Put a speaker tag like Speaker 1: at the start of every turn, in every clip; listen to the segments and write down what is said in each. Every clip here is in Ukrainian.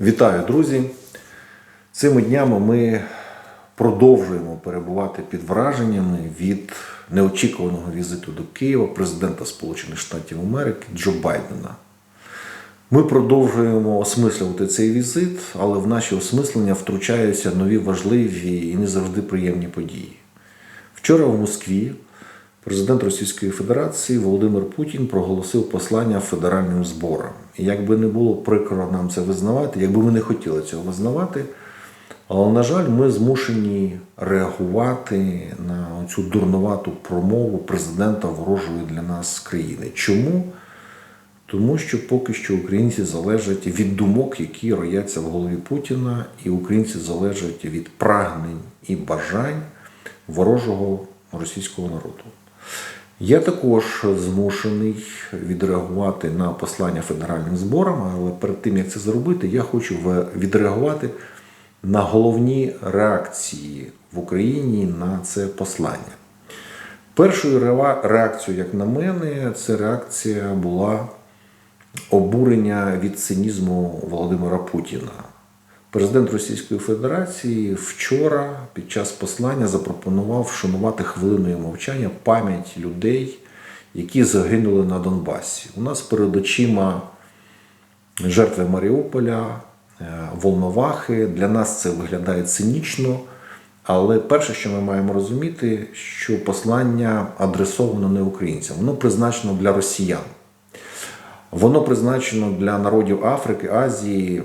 Speaker 1: Вітаю, друзі! Цими днями ми продовжуємо перебувати під враженнями від неочікуваного візиту до Києва президента Сполучених Штатів Америки Джо Байдена. Ми продовжуємо осмислювати цей візит, але в наші осмислення втручаються нові важливі і не завжди приємні події. Вчора в Москві президент Російської Федерації Володимир Путін проголосив послання федеральним зборам. І як би не було прикро нам це визнавати, якби ми не хотіли цього визнавати, але, на жаль, ми змушені реагувати на цю дурнувату промову президента ворожої для нас країни. Чому? Тому що поки що українці залежать від думок, які рояться в голові Путіна, і українці залежать від прагнень і бажань ворожого російського народу. Я також змушений відреагувати на послання федеральним зборам, але перед тим як це зробити, я хочу відреагувати на головні реакції в Україні на це послання. Першою реакцією, як на мене, це реакція була обурення від цинізму Володимира Путіна. Президент Російської Федерації вчора під час послання запропонував вшанувати хвилиною мовчання пам'ять людей, які загинули на Донбасі. У нас перед очима жертви Маріуполя, е, Волновахи. Для нас це виглядає цинічно. Але перше, що ми маємо розуміти, що послання адресовано не українцям, воно призначено для росіян. Воно призначено для народів Африки, Азії,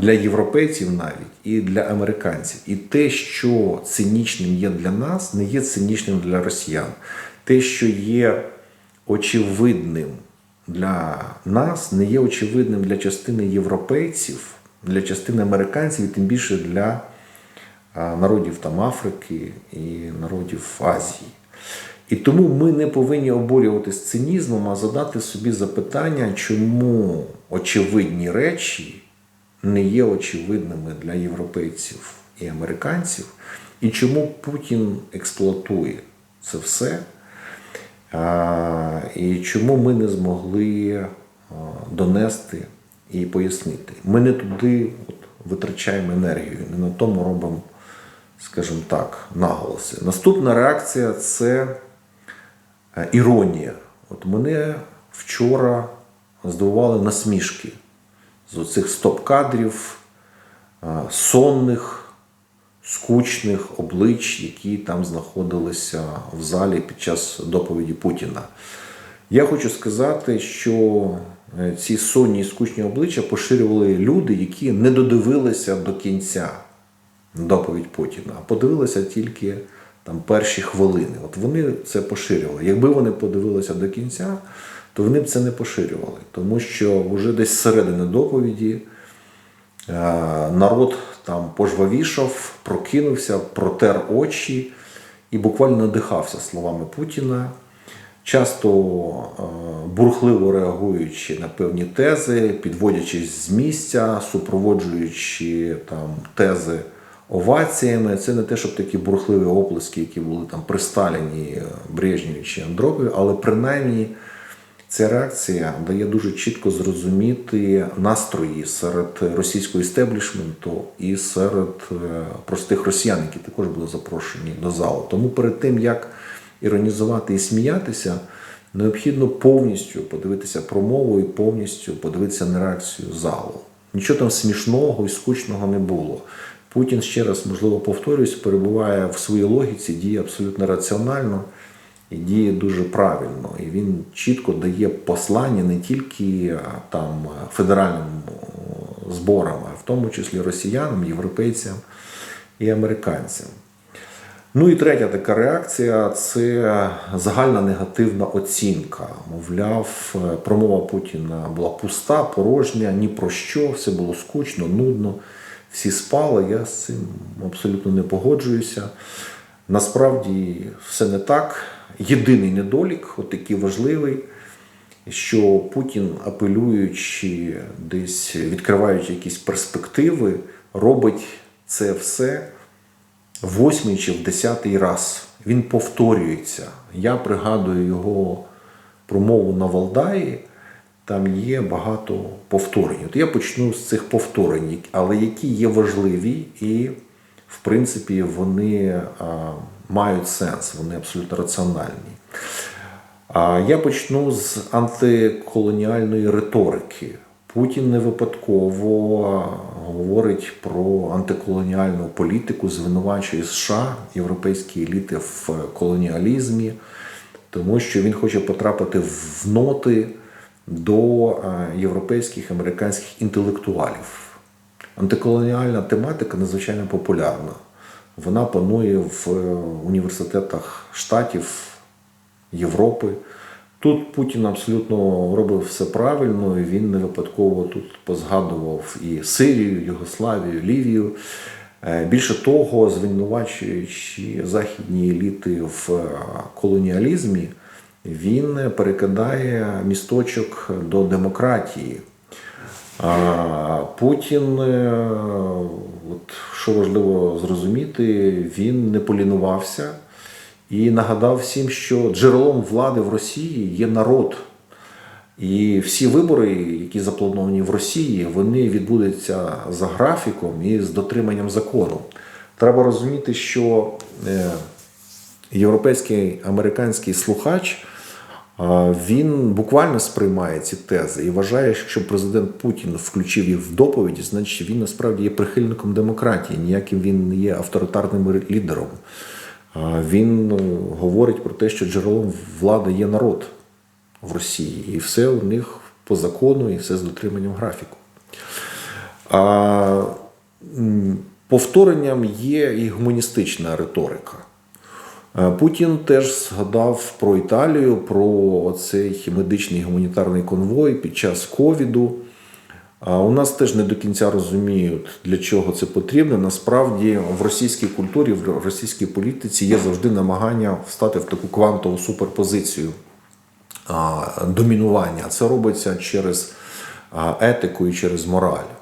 Speaker 1: для європейців навіть і для американців. І те, що цинічним є для нас, не є цинічним для росіян. Те, що є очевидним для нас, не є очевидним для частини європейців, для частини американців, і тим більше для народів там Африки і народів Азії. І тому ми не повинні обурюватися цинізмом, а задати собі запитання, чому очевидні речі не є очевидними для європейців і американців, і чому Путін експлуатує це все, і чому ми не змогли донести і пояснити. Ми не туди от, витрачаємо енергію, не на тому робимо, скажімо так, наголоси. Наступна реакція це е, іронія. От мене вчора здивували насмішки з оцих стоп-кадрів, е, сонних, скучних облич, які там знаходилися в залі під час доповіді Путіна. Я хочу сказати, що е, ці сонні і скучні обличчя поширювали люди, які не додивилися до кінця доповідь Путіна, а подивилися тільки там перші хвилини. От вони це поширювали. Якби вони подивилися до кінця, то вони б це не поширювали, тому що вже десь середини доповіді е, народ там пожвавішав, прокинувся, протер очі і буквально надихався словами Путіна. Часто е, бурхливо реагуючи на певні тези, підводячись з місця, супроводжуючи там тези оваціями. Це не те, щоб такі бурхливі оплески, які були там при Сталіні, Брежнєві чи Андропові, але принаймні ця реакція дає дуже чітко зрозуміти настрої серед російського істеблішменту і серед е, простих росіян, які також були запрошені до залу. Тому перед тим як іронізувати і сміятися, необхідно повністю подивитися промову і повністю подивитися на реакцію залу. Нічого там смішного і скучного не було. Путін ще раз, можливо, повторюсь, перебуває в своїй логіці, діє абсолютно раціонально і діє дуже правильно. І він чітко дає послання не тільки там федеральним зборам, а в тому числі росіянам, європейцям і американцям. Ну і третя така реакція це загальна негативна оцінка. Мовляв, промова Путіна була пуста, порожня, ні про що, все було скучно, нудно, всі спали. Я з цим абсолютно не погоджуюся. Насправді все не так. Єдиний недолік, от такий важливий, що Путін, апелюючи десь відкриваючи якісь перспективи, робить це все восьмий чи в десятий раз. Він повторюється. Я пригадую його промову на Валдаї, там є багато повторень. От я почну з цих повторень, але які є важливі і, в принципі, вони мають сенс, вони абсолютно раціональні. А я почну з антиколоніальної риторики. Путін не випадково говорить про антиколоніальну політику, звинувачує США, європейські еліти в колоніалізмі, тому що він хоче потрапити в ноти до європейських американських інтелектуалів. Антиколоніальна тематика надзвичайно популярна. Вона панує в е, університетах штатів Європи. Тут Путін абсолютно робив все правильно, і він не випадково тут позгадував і Сирію, Югославію, Лівію. Е, Більше того, звинувачуючи західні еліти в е, колоніалізмі, він перекидає місточок до демократії. А Путін, е, от, що важливо зрозуміти, він не полінувався і нагадав всім, що джерелом влади в Росії є народ. І всі вибори, які заплановані в Росії, вони відбудуться за графіком і з дотриманням закону. Треба розуміти, що е, європейський американський слухач він буквально сприймає ці тези і вважає, що президент Путін включив їх в доповіді, значить він насправді є прихильником демократії, ніяким він не є авторитарним лідером. Він ну, говорить про те, що джерелом влади є народ в Росії, і все у них по закону, і все з дотриманням графіку. Повторенням є і гуманістична риторика. Е, Путін теж згадав про Італію, про цей медичний гуманітарний конвой під час ковіду. У нас теж не до кінця розуміють, для чого це потрібно. Насправді в російській культурі, в російській політиці є завжди намагання встати в таку квантову суперпозицію домінування. Це робиться через етику і через мораль.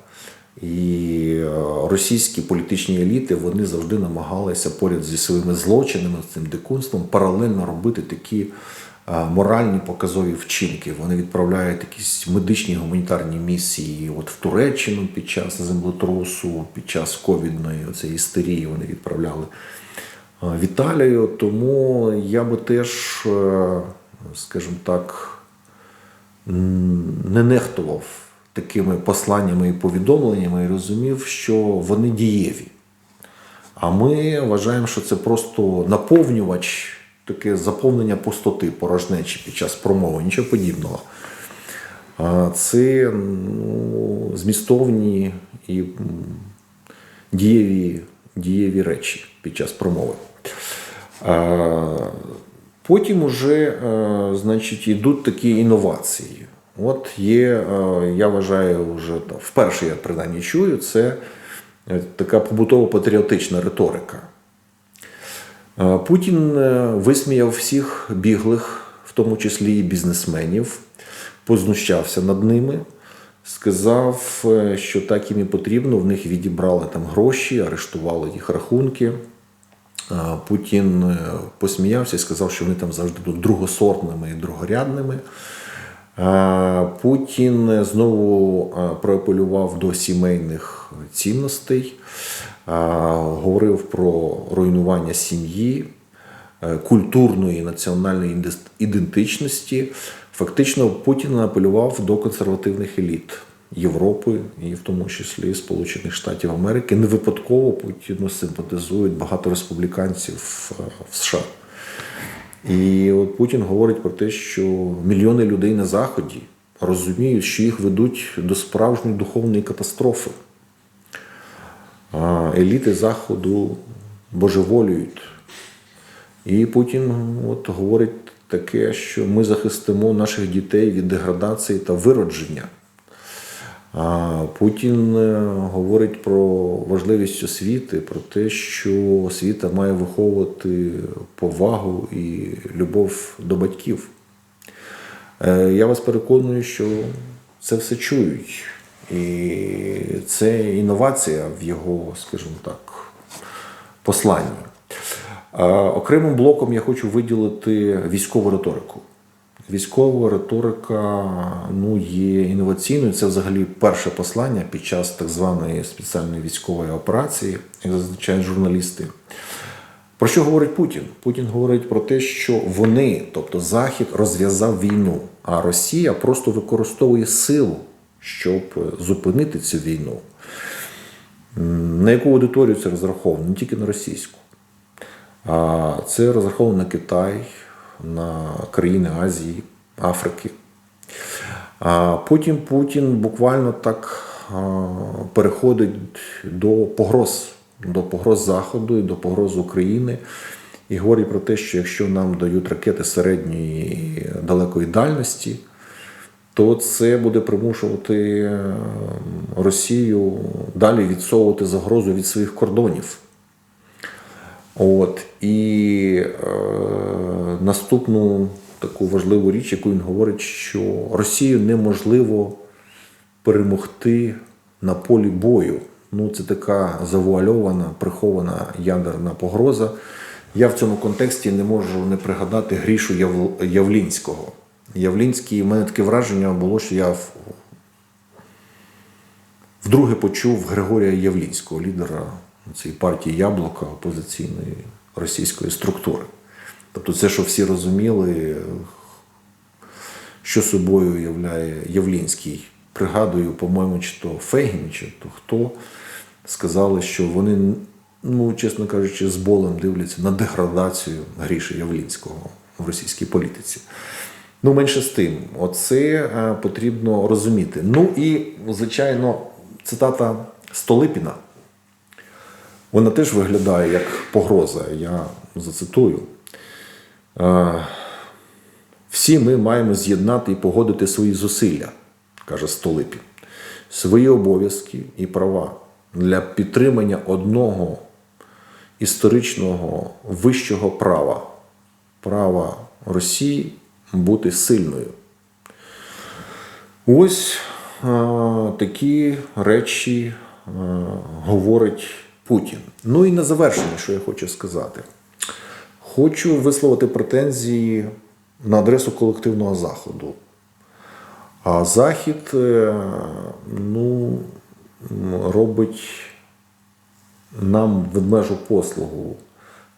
Speaker 1: І е, російські політичні еліти вони завжди намагалися поряд зі своїми злочинами, з цим дикунством, паралельно робити такі е, моральні показові вчинки. Вони відправляють якісь медичні гуманітарні місії. От в Туреччину під час землетрусу, під час ковідної цієї істерії вони відправляли е, в Італію. Тому я би теж, скажімо так, не нехтував такими посланнями і повідомленнями і розумів, що вони дієві. А ми вважаємо, що це просто наповнювач, таке заповнення пустоти, порожнечі під час промови, нічого подібного. Це ну, змістовні і дієві, дієві речі під час промови. Потім уже, е, значить, йдуть такі інновації. От є, е, я вважаю, вже вперше я принаймні чую, це е, така побутово-патріотична риторика. Е, Путін висміяв всіх біглих, в тому числі і бізнесменів, познущався над ними, сказав, що так їм і потрібно, в них відібрали там гроші, арештували їх рахунки. Путін посміявся і сказав, що вони там завжди будуть другосортними і другорядними. А Путін знову проапелював до сімейних цінностей, говорив про руйнування сім'ї, е, культурної національної ідентичності. Фактично, Путін апелював до консервативних еліт Європи і в тому числі Сполучених Штатів Америки. Не випадково Путіну симпатизують багато республіканців е, в США. І от Путін говорить про те, що мільйони людей на Заході розуміють, що їх ведуть до справжньої духовної катастрофи. Еліти Заходу божеволюють. І Путін от говорить таке, що ми захистимо наших дітей від деградації та виродження. Путін е, говорить про важливість освіти, про те, що освіта має виховувати повагу і любов до батьків. Е, Я вас переконую, що це все чують. І це інновація в його, скажімо так, посланні. Окремим блоком я хочу виділити військову риторику. Військова риторика ну, є інноваційною. Це взагалі перше послання під час так званої спеціальної військової операції, як зазначають журналісти. Про що говорить Путін? Путін говорить про те, що вони, тобто Захід, розв'язав війну, а Росія просто використовує силу, щоб зупинити цю війну. На яку аудиторію це розраховано? Не тільки на російську. А це розраховано на Китай, на країни Азії, Африки. А потім Путін буквально так переходить до погроз, до погроз Заходу і до погроз України. І говорить про те, що якщо нам дають ракети середньої далекої дальності, то це буде примушувати е, Росію далі відсовувати загрозу від своїх кордонів. От і е, наступну таку важливу річ, яку він говорить, що Росію неможливо перемогти на полі бою. Ну, це така завуальована, прихована ядерна погроза. Я в цьому контексті не можу не пригадати Грішу Яв- Явлінського. Явлінський, в мене таке враження було, що я вдруге почув Григорія Явлінського, лідера цієї партії Яблука опозиційної російської структури. Тобто, це, що всі розуміли, що собою являє Явлінський. Пригадую, по-моєму, чи то Фегін, чи то хто сказали, що вони, ну, чесно кажучи, з болем дивляться на деградацію Гріші Явлінського в російській політиці. Ну, менше з тим, оце е, потрібно розуміти. Ну і, звичайно, цитата Столипіна. Вона теж виглядає як погроза. Я зацитую. Всі ми маємо з'єднати і погодити свої зусилля, каже Столипін, свої обов'язки і права для підтримання одного історичного вищого права права Росії бути сильною. Ось е, такі речі е, говорить Путін. Ну і на завершення, що я хочу сказати. Хочу висловити претензії на адресу колективного заходу. А Захід е, ну, робить нам ведмежу послугу.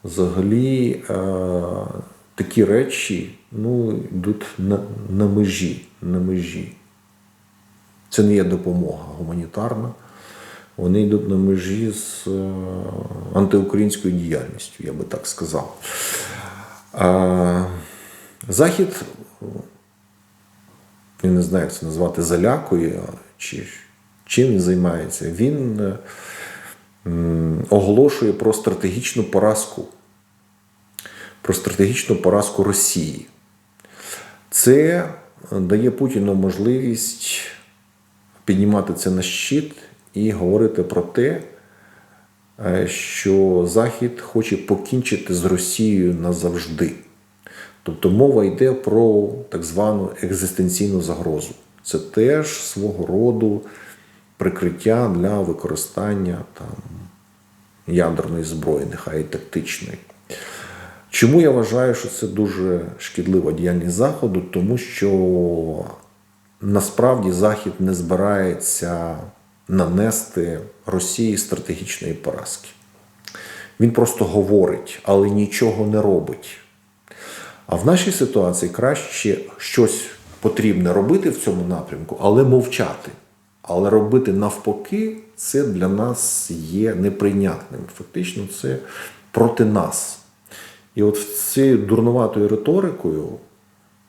Speaker 1: Взагалі е, такі речі ну, йдуть на, на межі. На межі. Це не є допомога гуманітарна. Вони йдуть на межі з е, антиукраїнською діяльністю, я би так сказав. Захід, я не знаю, як це назвати, залякує, чи чим він займається. Він е, оголошує про стратегічну поразку, про стратегічну поразку Росії. Це дає Путіну можливість піднімати це на щит і говорити про те, е, що Захід хоче покінчити з Росією назавжди. Тобто мова йде про так звану екзистенційну загрозу. Це теж свого роду прикриття для використання там, ядерної зброї, нехай і тактичної. Чому я вважаю, що це дуже шкідлива діяльність Заходу? Тому що насправді Захід не збирається нанести Росії стратегічної поразки. Він просто говорить, але нічого не робить. А в нашій ситуації краще щось потрібне робити в цьому напрямку, але мовчати. Але робити навпаки, це для нас є неприйнятним. Фактично, це проти нас. І от цією дурнуватою риторикою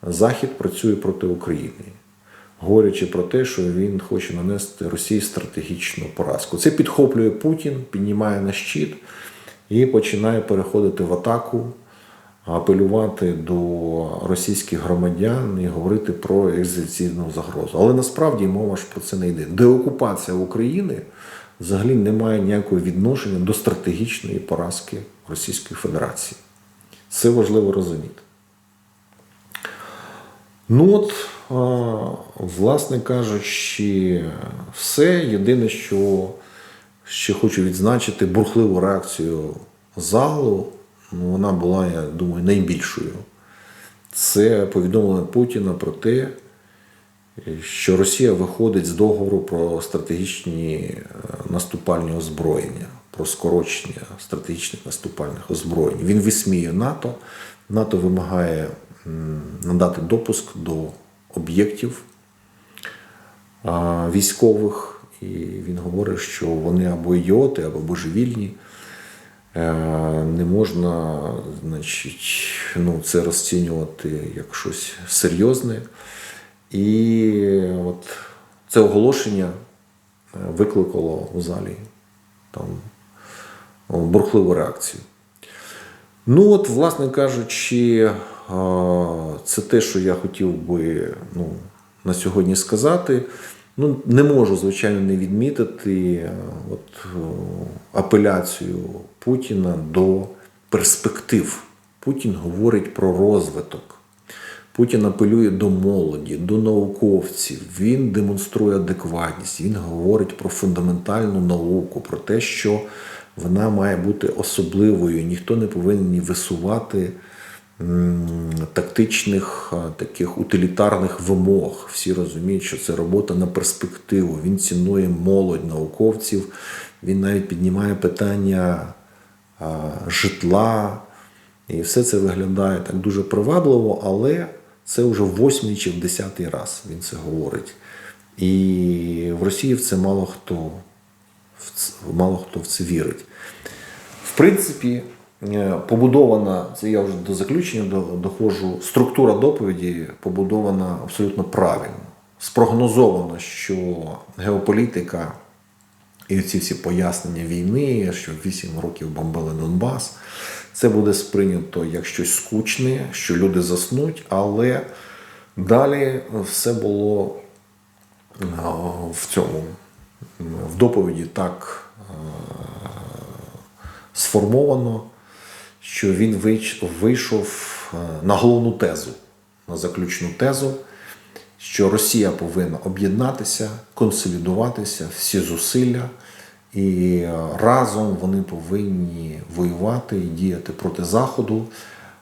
Speaker 1: Захід працює проти України, говорячи про те, що він хоче нанести Росії стратегічну поразку. Це підхоплює Путін, піднімає на щит і починає переходити в атаку, апелювати до російських громадян і говорити про екзистенційну загрозу. Але насправді мова ж про це не йде. Деокупація України взагалі не має ніякого відношення до стратегічної поразки Російської Федерації. Це важливо розуміти. Ну от, власне кажучи, все. Єдине, що ще хочу відзначити бурхливу реакцію залу. Ну, вона була, я думаю, найбільшою. це повідомлення Путіна про те, що Росія виходить з договору про стратегічні е, наступальні озброєння, про скорочення стратегічних наступальних озброєнь. Він висміює НАТО. НАТО вимагає надати допуск до об'єктів військових, і він говорить, що вони або ідіоти, або божевільні. Е, Не можна значить, ну, це розцінювати як щось серйозне. І от це оголошення е, викликало у залі там бурхливу реакцію. Ну, от, власне кажучи, це те, що я хотів би ну, на сьогодні сказати. Ну, не можу, звичайно, не відмітити от, апеляцію Путіна до перспектив. Путін говорить про розвиток. Путін апелює до молоді, до науковців. Він демонструє адекватність. Він говорить про фундаментальну науку, про те, що вона має бути особливою. Ніхто не повинен висувати тактичних таких утилітарних вимог. Всі розуміють, що це робота на перспективу. Він цінує молодь науковців. Він навіть піднімає питання житла. І все це виглядає так дуже привабливо, але це вже восьмий чи в десятий раз він це говорить. І в Росії в це мало хто, мало хто в це вірить. В принципі, побудована, це я вже до заключення доходжу, структура доповіді побудована абсолютно правильно. Спрогнозовано, що геополітика і ці всі пояснення війни, що 8 років бомбили Донбас, це буде сприйнято як щось скучне, що люди заснуть, але далі все було е, в цьому в доповіді так е, сформовано, що він вийшов е, на головну тезу, на заключну тезу, що Росія повинна об'єднатися, консолідуватися, всі зусилля, і е, разом вони повинні воювати і діяти проти Заходу.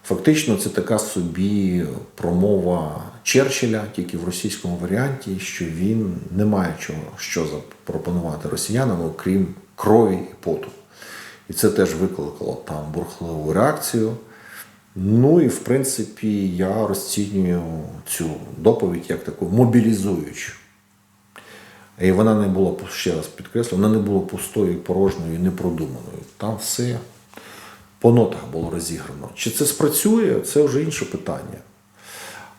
Speaker 1: Фактично, це така собі промова Черчилля, тільки в російському варіанті, що він не має чого що запропонувати росіянам, окрім крові і поту. І це теж викликало там бурхливу реакцію. Ну і в принципі я розцінюю цю доповідь як таку мобілізуючу. І вона не була, ще раз підкреслю, вона не була пустою, порожньою, непродуманою. Там все по нотах було розіграно. Чи це спрацює, це вже інше питання.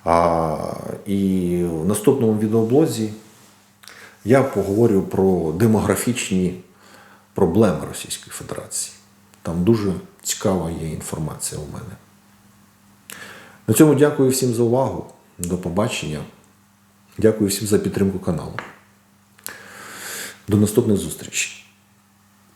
Speaker 1: А, і в наступному відеоблозі я поговорю про демографічні проблеми Російської Федерації. Там дуже цікава є інформація у мене. На цьому дякую всім за увагу. До побачення. Дякую всім за підтримку каналу. До наступних зустрічей.